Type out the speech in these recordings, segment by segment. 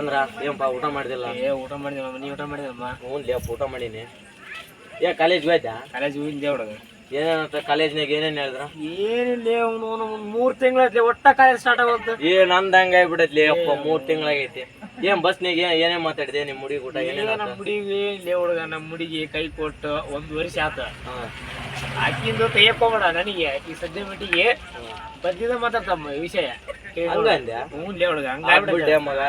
ಅಂದ್ರ ಏನಪ್ಪ ಊಟ ಮಾಡಿದಿಲ್ಲ? ಏ ಊಟ ಮಾಡಿದಿಲ್ಲ ನೀ ಊಟ ಮಾಡಿದಮ್ಮ ಹ್ಞೂ ಲೇಪ್ ಊಟ ಮಾಡೀನಿ. ಏ ಕಾಲೇಜ್ ಹೋಯ್ತಾ? ಕಾಲೇಜ್ ಹೋಗಿದ್ದೆ ಹುಡುಗ. ಏನೇನಂತ ಕಾಲೇಜ್ನಾಗ ಏನೇನು ಹೇಳಿದ್ರ? ಏನಿಲ್ಲ ಅವನು ಒಂದು ಮೂರು ತಿಂಗಳೈತಿ ಒಟ್ಟ ಕಾಲೇಜ್ ಸ್ಟಾರ್ಟ್ ಆಗುತ್ತೆ ಏ ನಂದ್ ಹಂಗ ಅಪ್ಪ ಮೂರ್ ತಿಂಗಳಾಗೈತಿ. ಏನ್ ಬಸ್ನಾಗ ಏನ್ ಏನೇ ಮಾತಾಡಿದೆ ನಿಮ್ ಹುಡುಗಿ ಊಟ ಏನೇನ ನಮ್ಮ ಹುಡುಗಿ? ಲೇ ಹುಡುಗ ನಮ್ಮ ಹುಡುಗಿ ಕೈ ಕೊಟ್ಟು ಒಂದು ವರ್ಷ ಆತ. ಹಾ. ಆಕಿಂದು ತೆಯ್ಯಕೋಬೇಡ ನನಗೆ. ಈ ಸದ್ಯ ಮಟ್ಟಿಗೆ ಬದ್ದಿದ ಮಾತಾಡ್ತಮ್ಮ ಈ ವಿಷಯ. ಹಂಗ ಹ್ಞೂ ಲೇ ಹುಡುಗ ಹಂಗ ಹಂಗಾಗ್ಬಿಟ್ಟೆ ಮಗ.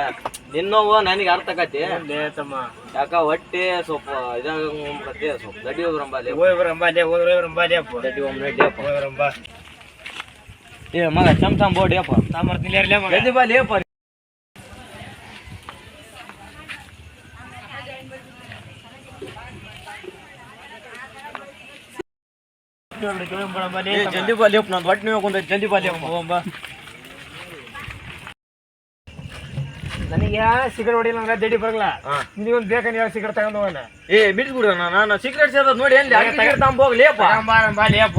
ನಿನ್ನವ್ವ ನನಗೆ ಅರ್ಥ ಆಕತಿ ಲೇ ತಮ್ಮ. ಯಾಕ ಹೊಟ್ಟೆ ಸ್ವಲ್ಪ ಇದಾಗತ್ತೆ ಸ್ವಲ್ಪ ಗಡ್ಡಿ ಹೋಗ್ರಂಬಲ್ಲಿ ಹೋಯ್ ಬರಂಬ ಲೇ ಹೋದ್ರೆ ಬರಂಬ ಲೇ ಅಪ್ಪ. ಗಡ್ಡಿ ಒಮ್ಮೆ ನಡ್ಡಿ ಅಪ್ಪ. ಹೋಯ್ ಬರಂಬ ಏ ಮಗ ಚಮ್ ಚಮ್ ಬೋಡಿ ಅಪ್ಪ ಸಾಮರ್ಥ್ಯ ಇರ್ಲೇ ಮಗ. ಜಲ್ದಿ ಬಾ ಲೇಪ ಬರಂಬ ಲೇ ಏ ತಮ್ಮ. ಜಲ್ದಿ ಬಾ ಲೇಪ್ ನಂದು ಹೊಟ್ಟೆ ನೋವು ಕುಂತೈತಿ ಜಲ್ದಿ ಬಾ ಲೇಪ ಹೋಗಂಬ ನನಗೆ ಸಿಗರೇಟ್ ಹೊಡಿಲ್ಲ ಅಂದ್ರೆ ದಡಿ ಬರಲ್ಲ. ಬೇಕಂದ್ರೆ ಯಾವ ಸಿಗರೇಟ್ ತಗೊಂಡ್ ಹೋಗೋಣ. ಏ ನಾನು ಸಿಗರೇಟ್ ಸೇರೋದು ನೋಡಿ ತಗೊಂಡ್ ಹೋಗ್ ಲೇಪ ಬಾ. ಲೇಪ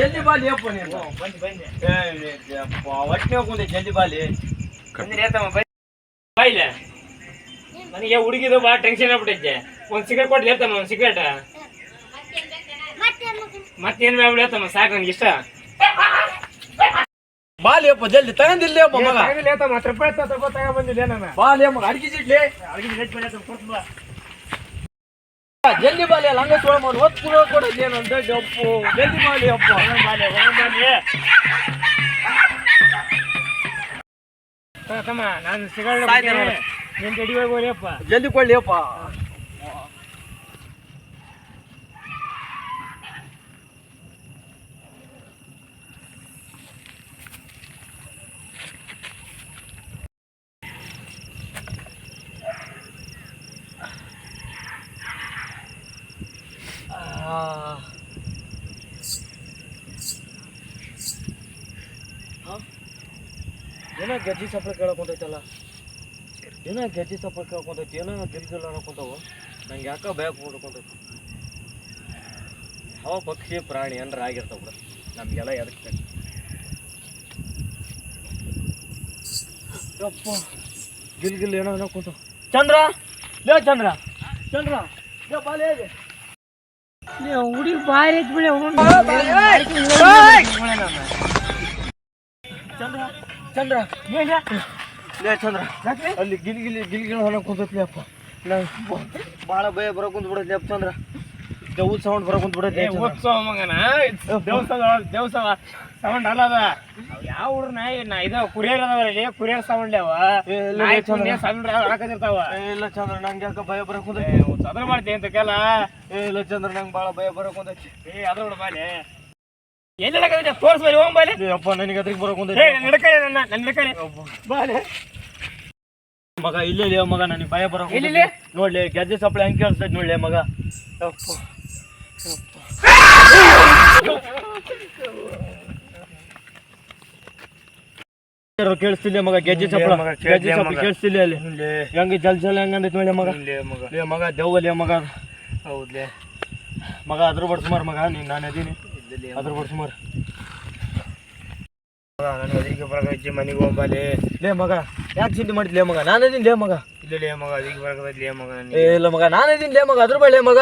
ಜಲ್ದಿ ಬಾ ಲೇಪ ನೀನು. ಬಂದು ಕುಂತೈತಿ ಜಲ್ದಿ ಬಾಯಿಲ್ಲ ನನಗೆ ಹುಡುಗಿದು ಭಾಳ ಟೆನ್ಷನ್ ಆಗ್ಬಿಟ್ಟೈತೆ. ಒಂದು ಸಿಗರೇಟ್ ಕೊಟ್ಟು ಹೇಳ್ತಮ್ಮ ಒಂದು ಸಿಗರೇಟ್ ಮತ್ತೇನು ಮಾಡ್ಬಿಡಿ ಹೇಳ್ತಮ್ಮ ಸಾಕು ನನಗೆ ಇಷ್ಟ. ಬಾ ಅಪ್ಪ ಜಲ್ದಿ ತಗೊಂಡಿಲ್ಲ ಲೇಪ ಮಗ. ಹತ್ತು ರೂಪಾಯಿ ಹತ್ತು ರೂಪಾಯಿ ತಗೊಂಡ್ಬಂದಿಲ್ಲ ನಾನು. ಬಾ ಲೇ ಮಗ ಅಡಿಗೆ ಸಿಡ್ಲಿ ಜಲ್ದಿ ಬಾಲಿ ಅಲ್ಲ ಲಂಗ ತೊಳ ಮಾಡಿ ಒತ್ತು ಕೊಡೋ ಕೊಡೋದು ಏನಂತ ಜಪ್ಪು ಜಲ್ದಿ ಬಾ ಲೇ ಅಪ್ಪ ತಮ್ಮ ನಾನು ಸಿಗಲ್ಲ ಸಾಯ್ತು ನೋಡು. ಹೋಗಿ ಹೋಗೋರಿಯಪ್ಪ ಜಲ್ದಿ ಕೊಡ್ಲಿ ಅಪ್ಪ. ಏನೋ ಗೆಜ್ಜಿ ಸಪ್ಪಳ ಕೇಳಕೊಂತೈತಲ್ಲ ಏನೋ ಗೆಜ್ಜಿ ಸಪ್ಪಳ ಕೇಳ್ಕೊಂತೈತಿ ಏನೋ ಗಿಲ್ಗಿಲ್ ಅನ್ನಕೊಂತಾವ ನಂಗೆ ಯಾಕೋ ಭಯ ಕೊಡ್ಕೊಂತೈತಿ ಅವ ಪಕ್ಷಿ ಪ್ರಾಣಿ ಅಂದ್ರೆ ಆಗಿರ್ತಾವ ಬಿಡ. ನಮಗೆಲ್ಲ ಎದಕ್ಕೆ ಬೇಕು? ಯಪ್ಪ ಗಿಲ್ ಗಿಲ್ ಏನೋ ಅನ್ನಕೊಂತ ಚಂದ್ರ ಲೇ ಚಂದ್ರ ಚಂದ್ರ ಲೇ ಬಾ ಲೇ ಹುಡುಗಿ ಬಾರಿ ಐತ್ ಚಂದ್ರ ಲೇ ಚಂದ್ರ ಅಲ್ಲಿ ಗಿಲ್ ಗಿಲಿ ಗಿಲಿ ಗಿಲ್ ಹೊಲ ಕುಂತೈತಿ ಅಪ್ಪ ನಂಗೆ ಭಾಳ ಭಯ ಬರೋ ಕುಂತ ಬಿಡೈತಿ ಅಪ್ಪ ಚಂದ್ರ. ಜೌದ್ ಸೌಂಡ್ ಬರೋ ಕುಂತ ಬಿಡೈತಿ. ಉತ್ಸವ ಮಗನ? ದೇವಸ್ಥಾನ ದೇವಸ್ಥಾನ. ಸೌಂಡ್ ಅಲ್ಲದ ಯಾವ ಹುಡ್ರ ನಾಯಿ ನಾ ಇದ ಕುರಿಯರ್ ಅದಾವಲ್ಲಿ ಕುರಿಯರ್ ಸೌಂಡ್ ಅವ. ಪುಣ್ಯ ಹಾಕದಿರ್ತಾವ ಇಲ್ಲ ಚಂದ್ರ ನಂಗೆ ಯಾಕೆ ಭಯ ಬರೋ ಕುಂತೈತಿ? ಚದ್ರ ಮಾಡ್ತೀನಿ ಅಂತ ಕೆಲ ಇಲ್ಲ ಚಂದ್ರ ನಂಗೆ ಭಾಳ ಭಯ ಬರೋ ಕುಂತೈತಿ. ಏ ಅದ್ರ ಬಿಡು ಬಾಲೆ ಎಲ್ಲಿ ಹಾಕದಿದ್ದೆ ತೋರ್ಸ್ ಬರಿ ಹೋಗ್ ಬಾಲೆ ಏ, ಅಪ್ಪ ನನಗೆ ಅದ್ರಿಗೆ ಬರೋ ಏ ಕುಂತೈತಿ ನನ್ನ ಬಾಲೆ ಮಗ ಇಲ್ಲೇ ಲೇ ಮಗ ನನಗೆ ಭಯ ಬರೋ ಎಲ್ಲಿ ನೋಡ್ಲಿ ಗೆಜ್ಜೆ ಸಪ್ಳೆ ಹೆಂಗೆ ಕೇಳಿಸ್ತೈತಿ ನೋಡ್ಲಿ ಮಗ. ಕೇಳಿಸ್ತಿಲ್ಲ ಮಗ ಗೆಜ್ಜೆ ಸಪ್ಳ ಮಗ, ಗೆಜ್ಜೆ ಸಪ್ಳ. ಕೇಳಿಸ್ತಿಲ್ಲ ಅಲ್ಲಿ? ಹೆಂಗೆ ಜಲ್ ಜಲ್ ಹೆಂಗಂದೈತಿ ನೋಡಿ ಮಗ? ಮಗ. ಲೇ ಮಗ ದೆವ್ವಲೇ ಮಗ ಹೌದ್ಲೇ. ಮಗ ಅದ್ರ ಬಡ ಸುಮಾರು ಮಗ ನೀನು ನಾನು ಅದೀನಿ ಅದ್ರ ಬಿಡ್ ಸುಮಾರು. ನನ್ನ ಬರಕೈತಿ ಮನೆಗೆ ಲೇ ಮಗ ಯಾಕೆ ಚಿಂತೆ ಮಾಡಿದ್ಲೇ ಮಗ? ನಾನು ಅದೀನಿ ಲೇ ಮಗ. ಇಲ್ಲ ಮಗ ಅದಕ್ಕೆ ಬರಕೈತಿ ಮಗ ಏ ಇಲ್ಲ ಮಗ ನಾನು ಅದೀನಿ ಲೇ ಮಗ ಅದ್ರ ಮಗ.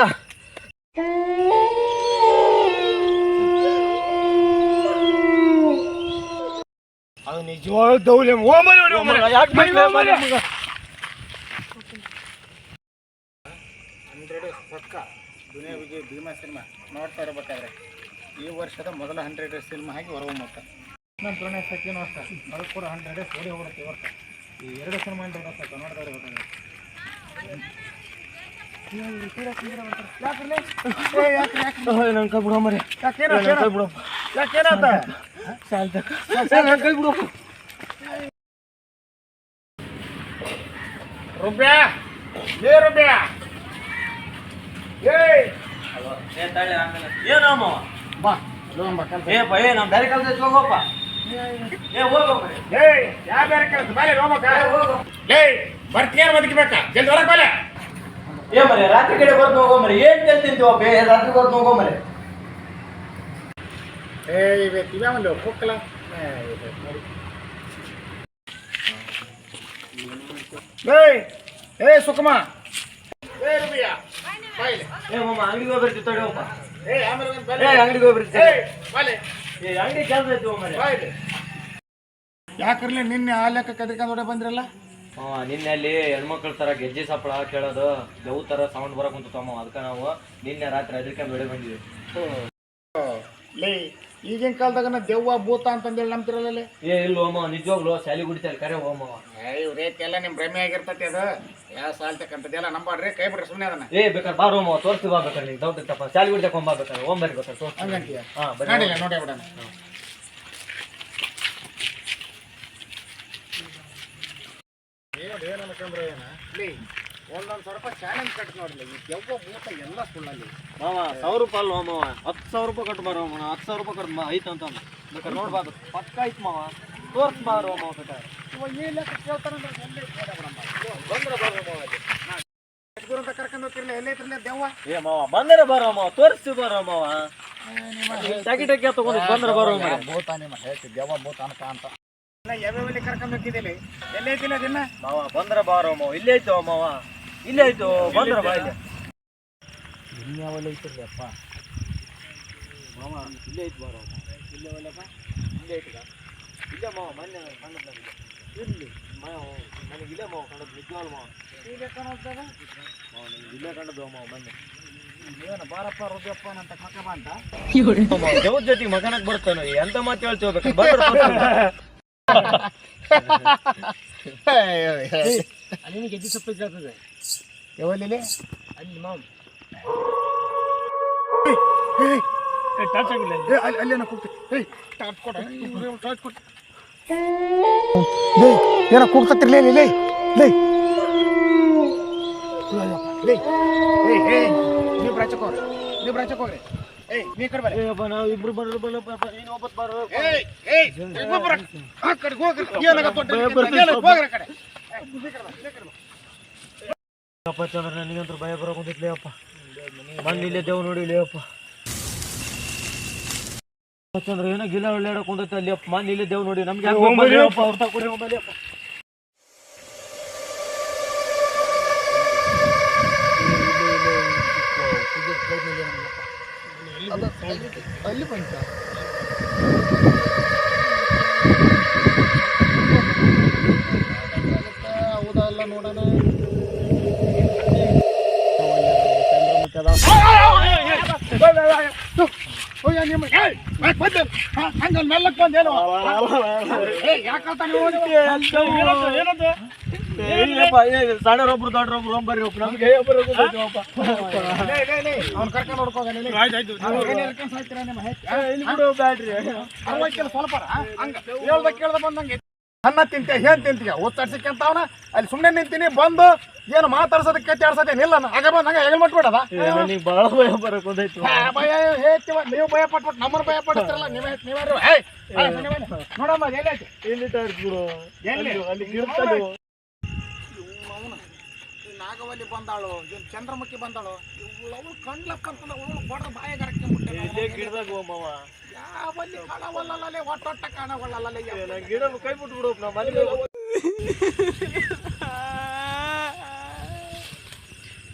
ಅದು ನಿಜವಾದ ದೌಲೆ ಹೋಗ್ಬಾಲೆ ನೋಡಿ ಮಗ, ಯಾಕ್ ಮಗ, ಮಗ? ಹಂಡ್ರೆಡ್ ಪಕ್ಕ. ದುನಿಯಾ ವಿಜಯ್ ಭೀಮಾ ಸಿನಿಮಾ. ನೋಡ್ತಾ ಇರಬೇಕಾದ್ರೆ. ಈ ವರ್ಷದ ಮೊದಲ ಹಂಡ್ರೆಡ್ ಸಿನಿಮಾ ಹಾಕಿ ಹೊರಹೊಮ್ಮತ್ತ ನಮ್ಮ ಪ್ರಣಯ ಸಚಿನ್ ಅಷ್ಟ. ಅದು ಕೂಡ ಹಂಡ್ರೆಡ್ ಓಡಿ ಹೋಗುತ್ತೆ ಈ ವರ್ಷ. ಈ ಎರಡು ಸಿನಿಮಾ ಇಂದ ಅಷ್ಟ ಕನ್ನಡದವ್ರು ರುಬ್ಯಾ. ಏ ರುಬ್ಯಾ. ಏಯ್. ಏನಮ್ಮ ಬಾ. ಲೋನ್ ಬಾ ಏ ಬಾ ಏ ನಮ್ಮ ಬೇರೆ ಕಾಲದ ಹೋಗಪ್ಪ. ಏ ಹೋಗಪ್ಪ. ಏಯ್ ಯಾ ಬೇರೆ ಕೆಲಸ? ಬಾಲೆ ಹೋಗ್ಬೇಕ ಏಯ್ ಬದುಕಬೇಕಾ ಜಲ್ದಿ ಹೊರಗೆ ಬಾಲೆ. ಏ ಮರೆ ರಾತ್ರಿ ಕಡೆ ಬರ್ದು ಹೋಗೋ ಮರೆ. ಏನ್ ತಿಂತೀವಪ್ಪ ಏ ರಾತ್ರಿ ಬರ್ದು ಹೋಗೋ ಮರೆ. ಏ ಇವೆ ಏಯ್ ಏ ಸುಕಮ. ಏ ರಬಿಯ. ಬಾಯ್ಲೆ. ಏ ಮಾಮ ಅಂಗಡಿಗೆ ಹೋಗಿ ಬರ್ತೀವಿ ತಡಿ ಹೋಗಪ್ಪ. ಅಂಗಡಿಗೆ ಅಂಗಡಿ ಕೆಲಸ ಯಾಕರ್ಲಿ ನಿನ್ನೆ ಆ ಲೆಕ್ಕ ಕದ್ರಿಕೊಂಡು ಹೊಡೆ ಬಂದ್ರಲ್ಲ? ನಿನ್ನೆ ಅಲ್ಲಿ ಹೆಣ್ಮಕ್ಳ ತರ ಗೆಜ್ಜೆ ಸಪ್ಪಳ ಕೇಳೋದು ಗೌ ತರ ಸೌಂಡ್ ಬರಕ್ ಕುಂತಮ್ಮ ಅದಕ್ಕೆ ನಾವು ನಿನ್ನೆ ರಾತ್ರಿ ಅದಕ್ಕೆ ಬೆಳೆ ಬಂದಿವಿ ಲೇ ಈಗಿನ ಕಾಲದಾಗ ದೆವ್ವ ಭೂತ ಅಂತಂದೇಳಿ ನಂಬ್ತಿರಲ್ಲ? ಏ ಇಲ್ಲ ಓಮ ನಿಜವಾಗ್ಲು ಶಾಲಿ ಗುಡಿತಾರೆ ಕರೆ ಹೋಮ ಏ ಇವ್ರೇತ್ ಎಲ್ಲ ನಿಮ್ ಭ್ರಮೆ ಆಗಿರ್ತತಿ ಅದು? ಯಾವ ಸಾಲ್ ತಕ್ಕಂತದೆಲ್ಲ ನಂಬಾಡ್ರಿ ಕೈ ಬಿಡ್ರಿ ಸುಮ್ಮನೆ ಅದನ್ನ. ಏ ಬೇಕಾದ್ರೆ ಬಾರ ಓಮ ತೋರಿಸಿ ಬಾ ಬೇಕಾದ್ರೆ ನಿಂಗೆ ಡೌಟ್ ತಪ್ಪ ಶಾಲಿ ಗುಡಿತಕ್ಕೆ ಹೋಮ್ ಬೇಕಾದ್ರೆ ಹೋಮ್ ಬರ್ರಿ ಬೇಕಾದ್ರೆ ತೋರಿಸಿ ಹಂಗಂತೀಯ? ಹಾಂ ಬರ್ರಿ. ನೋಡಿಲ್ಲ ನೋಡಿ ಬಿಡೋಣ. ಏನು ಏನು ಅನ್ಕೊಂಡ್ರೆ ಏನ? ಒಂದೊಂದು ಸ್ವಲ್ಪ ಚಾಲೆಂಜ್ ಕಟ್ ನೋಡಲಿ ಈ ದೆವ್ವ ಭೂತ ಎಲ್ಲ ಸುಳ್ಳಲ್ಲಿ ಮಾವ ಸಾವಿರ ರೂಪಾಯಿ ಅಲ್ಲ ಮಾವ? ಹತ್ತು ಸಾವಿರ ರೂಪಾಯಿ ಕಟ್ಟು ಬಾರೋ ಮಾವ ಹತ್ತು ಸಾವಿರ ರೂಪಾಯಿ ಕಟ್ಟು ಐತೆ ಅಂತ ಅಂದ. ಬೇಕಾದ್ರೆ ನೋಡ್ಬಾರ್ದು ಪಕ್ಕ ಐತ್ ಮಾವ. ತೋರ್ಸ್ ಬಾರೋ ಮಾವ ಬೇಕಾದ್ರೆ. ಈ ಲೆಕ್ಕ ಬಂದ್ರೆ ಬಾರೋ ಮಾವ ಅಂತ ಕರ್ಕೊಂಡು ಎಲ್ಲೇ ದೆವ್ವ? ಏ ಮಾವ ಬಂದ್ರೆ ಬಾರೋ ಮಾವ? ತೋರಿಸಿ ಬಾರೋ ಮಾವ? ಟಕಿ ಟಕಿ ತಗೊಂಡು ಬಂದ್ರೆ ಬಾರೋ ಮಾವ? ಹೇಳ್ತಿ ದೆವ್ವ ಅಂತ ಕರ್ಕೊಂಡು ಎಲ್ಲೇ ಐತಿಲ್ಲ ದಿನ ಮಾವ ಬಂದ್ರೆ ಬಾರೋ ಮಾವ? ಇಲ್ಲೇ ಇದ್ದಾವ ಮಾವ? ಇಲ್ಲೇ ಆಯ್ತು ಬಂದ್ರ ಬಾ ಇಲ್ಲಿ? ಇನ್ಯಾವಲ್ಲಿ ಐತಿರ್ಲಿ ಅಪ್ಪ? ಮಾವ ಇಲ್ಲೇ ಐತೆ ಬಾರೋ ಇಲ್ಲೇ ಒಲ್ಲಪ್ಪ ಇಲ್ಲೇ ಐತದ ಇಲ್ಲೇ ಮಾವ ಮೊನ್ನೆ ಕಂಡದ್ ನನಗೆ. ಇರ್ಲಿ ಮಾವ ನನಗೆ ಇಲ್ಲೇ ಮಾವ ಕಂಡದ್ದು ನಿಜವಾಗ್ಲು ಮಾವ. ಈಗ ಕಾಣೋದಾಗ ಮಾವ ನನಗೆ ಇಲ್ಲೇ ಕಂಡದ್ದು ಮಾವ ಮೊನ್ನೆ. ಏನು ಬಾರಪ್ಪ ರುದ್ರಪ್ಪ ಅಂತ ಮಕ್ಕ ಬಂತ ದೇವ್ರ ಜೊತೆಗೆ ಮಗನಕ್ ಬರ್ತಾನೆ ಎಂತ ಮಾತು ಹೇಳ್ತೀವಿ ಬರ್ತಾರೆ ಗೆಜ್ಜೆ ಸೊಪ್ಪು ಕೇಳ್ತದೆ ಯಾವಲ್ಲಿ ಅಲ್ಲಿ ಮಾಮ್. ಏಯ್ ಟಚ್ ಆಗಿಲ್ಲ ಏ ಅಲ್ಲಿ ಅಲ್ಲೇನ ಕೂಗ್ತಿ. ಏಯ್. ಟಾಟ್ ಕೊಡ. ಟಾಟ್ ಕೊಡ. ಲೇ ಏನೋ ಕೂಗ್ತತ್ತಿರ್ಲೇ ಲೇ ಲೇ ಲೇ ಏಯ್ ಏಯ್ ನೀವು ಬ್ರಾಚಕ್ ಹೋಗ್ರಿ. ನೀವು ಬ್ರಾಚಕ್ ಹೋಗ್ರಿ. ಏಯ್ ನೀ ಕಡೆ ಬರ್ರಿ. ಏಯಪ್ಪ ನಾವು ಇಬ್ರು ಬರೋರು ಬಲ್ಲಪ್ಪ ನೀನು ಒಬ್ಬತ್ತು ಬರೋ ಏ ಏಯ್ ಇಬ್ಬರು ಬರ ಆ ಕಡೆ ಹೋಗ್ರಿ. ಏನಾಗತ್ತ ಹೋಗ್ರಿ ಕಡೆ ಏಯ್, ಈ ಕಡೆ ಬಾ, ಈ ಕಡೆ ಬಾ. ಅಪ್ಪ ಚಂದ್ರ ನನಗಂತೂ ಭಯ ಬರೋ ಕುಂತೈತ್ಲೇ ಅಪ್ಪ ಮಣ್ಣು ಇಲ್ಲೇ ದೇವ್ ನೋಡಿಲಿ ಅಪ್ಪ ಚಂದ್ರ ಏನೋ ಗಿಲ್ಲ ಒಳ್ಳೆ ಕುಂತೈತೆ ಅಲ್ಲಿ ಅಪ್ಪ ಮಣ್ಣು ಇಲ್ಲೇ ದೇವ್ ನೋಡಿ. ನಮ್ಗೆ ಹಂಗ ಮೆಲ್ಲಕ್ ಬಂದೇನು ಏನಂತ ಸಣ್ಣರೊಬ್ರು ದೊಡ್ಡರೊಬ್ರು ಒಬ್ರು ನಮ್ಗೆ ಒಬ್ಬರು ಅವ್ನು ಕರ್ಕೊಂಡು ಸ್ವಲ್ಪ ಹಂಗ. ಹೇಳ್ದ ಕೇಳ್ದ ಬಂದಂಗೆ. ಅನ್ನ ತಿಂತೀಯ ಏನ್ ತಿಂತೀಯ? ಓದ್ತಾಡ್ಸಿಕ್ಕಂತ ಅವನ ಅಲ್ಲಿ ಸುಮ್ಮನೆ ನಿಂತೀನಿ ಬಂದು ಏನು ಮಾತಾಡ್ಸೋದಕ್ಕೆ ಕಚ್ಚಾಡ್ಸೋದೇನು ಇಲ್ಲ ಆಗ ನಂಗೆ ಹೇಳಿ ಹೆಗಲ್ ನನಗೆ ಭಾಳ ಭಯ ಭಯ ಹೇಳ್ತೀವ ನೀವು ಭಯ ಪಟ್ಬಿಟ್ಟು ನಮ್ಮ ಭಯ ಪಡಿಸ್ತಾರಲ್ಲ ನೀವೇ ನೀವೇ ನೋಡಮ್ಮ ಎಲ್ಲಿ ಬಿಡು. ಅಲ್ಲಿ ನಾಗವಲ್ಲಿ ಬಂದಾಳು ಇವನು ಚಂದ್ರಮುಖಿ ಬಂದಾಳು. ಇವಳು ಅವಳು ಬಡ್ರ ಬಾಯ ಅವಳು ಕೊಡ್ರ ಬಾಯಾಗರಕ್ಕೆ ಇಲ್ಲೇ ಗಿಡದಾಗ ಹೋಮವ ಯಾವಲ್ಲಿ ಕಾಣವಲ್ಲಲ್ಲೇ ಒಟ್ಟೊಟ್ಟ ಕಾಣವಲ್ಲಲ್ಲೇ ಗಿಡ ಕೈ ಬಿಟ್ಟು ಬಿಡು ನಮ್ಮ ಮನೆಗೆ ಏಯ್ ಈ ದೆವ್ವ ಒಳಗಡೆ ಬರೀ ದೆವ್ವ ಒಳಗಡೆ ಬರೀ ಇಲ್ಲೇ. ಯಾವಲೈತಿ ಯಾವಲೈತಿ ಹಾ ಯಾವಲಿ ಹಾ ಇವಳು ನನಗೆ ಕಟ್ಟಿಸ್ತಾಳೆ. ಏನ್ ಮನೆ ಬಿಟ್ಬಿಡ್ಲ? ಅದು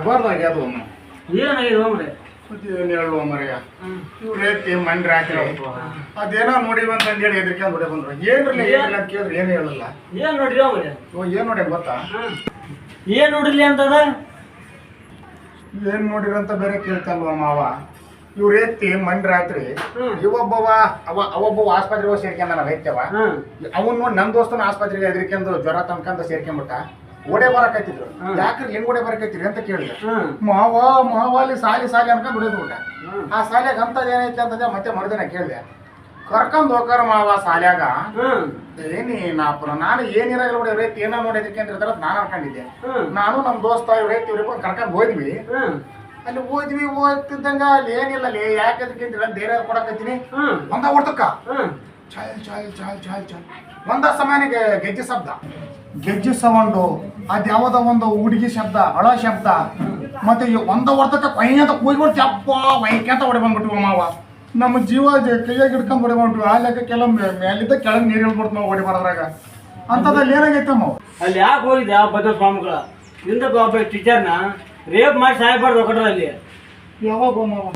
ಆಗ್ಬಾರ್ದಾಗ್ಯ ಅದು ಅಮ್ಮ ಏನು ಹೇಳುವ ಮರೆಯ. ಇವ್ರು ಎತ್ತಿ ಅದೇನೋ ನೋಡಿವ ಅಂತ ಹೇಳಿ ಬಂದ್ರು. ಏನ್ರಲ್ಲ ಏನಿಲ್ಲ ಅಂತ ಕೇಳಿದ್ರೆ ಏನು ಹೇಳಲ್ಲ. ಏನ್ ನೋಡ್ರಿ ಓ ಏನ್ ನೋಡಿ ಗೊತ್ತಾ? ಏನ್ ನೋಡಿರ್ಲಿ ಅಂತದ? ಏನ್ ನೋಡಿರ ಅಂತ ಬೇರೆ ಕೇಳ್ತಲ್ವ ಮಾವ? ಇವ್ರು ಎತ್ತಿ ಮಣ್ಣು ರಾತ್ರಿ ಇವೊಬ್ಬವ ಅವ ಅವೊಬ್ಬವ ಆಸ್ಪತ್ರೆಗೆ ಹೋಗಿ ಸೇರ್ಕೊಂಡ ನಾವು ಹೆಚ್ಚವ ಅವನ್ ನೋಡಿ ನಮ್ಮ ದೋಸ್ತನ ಆಸ್ಪತ್ರೆಗೆ ಎದ್ರಿಕೊಂಡು ಜ್ವರ ತನ್ಕಂತ ಸೇರ್ಕೊಂಡ್ಬಿಟ್ಟ. ಓಡೆ ಬರಕತ್ತಿದ್ರು. ಯಾಕ್ರಿ ಹೆಂಗ್ ಓಡೆ ಬರಕತ್ತೀರಿ ಅಂತ ಕೇಳಿದೆ ಮಾವ ಮಾವ ಅಲ್ಲಿ ಸಾಲಿ ಸಾಲಿ ಅನ್ಕೊಂಡ್ ಬಿಡಿದ್ಬಿಟ್ಟ ಆ ಸಾಲ್ಯಾಗ ಅಂತದ್ ಏನೈತೆ ಅಂತಂದೆ ಮತ್ತೆ ಮರುದಿನ ಕೇಳಿದೆ. ಕರ್ಕೊಂಡ್ ಹೋಗಾರ ಮಾವ ಸಾಲ್ಯಾಗ. ಏನಿ ನಾಪುರ ನಾನು ಏನಿರಾಗಲ್ಲ ನೋಡಿ ರೈತ ಏನ ನೋಡಿದಕ್ಕೆ ಅಂತ ನಾನು ಅನ್ಕೊಂಡಿದ್ದೆ. ನಾನು ನಮ್ಮ ದೋಸ್ತ ಇವ್ರೈತಿ ಇವ್ರಿಬ್ಬರು ಕರ್ಕೊಂಡು ಹೋದ್ವಿ. ಅಲ್ಲಿ ಹೋದ್ವಿ ಹೋಗ್ತಿದ್ದಂಗ ಅಲ್ಲಿ ಏನಿಲ್ಲ ಅಲ್ಲಿ ಯಾಕೆ ಅದಕ್ಕೆ ಧೈರ್ಯ ಕೊಡಕತ್ತೀನಿ. ಒಂದ ಹೊಡ್ತಕ್ಕ. ಚಾಯ್ ಚಾಯ್ ಚಾಯ್ ಚಾಯ್ ಚಾಯ್. ಒಂದ ಸಮಯನಿಗೆ ಗೆಜ್ಜೆ ಶಬ್ದ. ಗೆಜ್ಜೆ ಸೌಂಡು ಅದು ಯಾವ್ದೋ ಒಂದು ಹುಡುಗಿ ಶಬ್ದ ಹಳ ಶಬ್ದ. ಮತ್ತೆ ಈ ಒಂದ ಹೊಡ್ತಕ್ಕ ಕೊಯ್ ಅಂತ ಕೂಗ್ಬಿಟ್ಟು ಚಪ್ಪ ವೈಕೆ ಅಂತ ಹೊಡಿ ಬಂದ್ಬಿಟ್ವಿ ಮಾವ. ನಮ್ಮ ಜೀವ ಕೈಯಾಗಿ ಹಿಡ್ಕೊಂಡು ಹೊಡಿ ಬಂದ್ಬಿಟ್ವಿ. ಆ ಲೆಕ್ಕ ಕೆಲವೊಮ್ಮೆ ಮೇಲಿದ್ದ ಕೆಳಗೆ ನೀರು ಹೇಳ್ಬಿಡ್ತು ನಾವು ಹೊಡಿ ಬರೋದ್ರಾಗ. ಅಂಥದ್ದಲ್ಲಿ ಏನಾಗೈತೆ ಅಲ್ಲಿ ಯಾಕೆ ಹೋಗಿದ್ದೆ ಆ ಭದ್ರ ಸ್ವಾಮಿಗಳ? ನಿಂದ ಒಬ್ಬ ಟೀಚರ್ನ ರೇಪ್ ಮಾಡಿ ಸಾಯ್ಬಾರ್ದು ಅಲ್ಲಿ ಯಾವಾಗ ಮಾವ?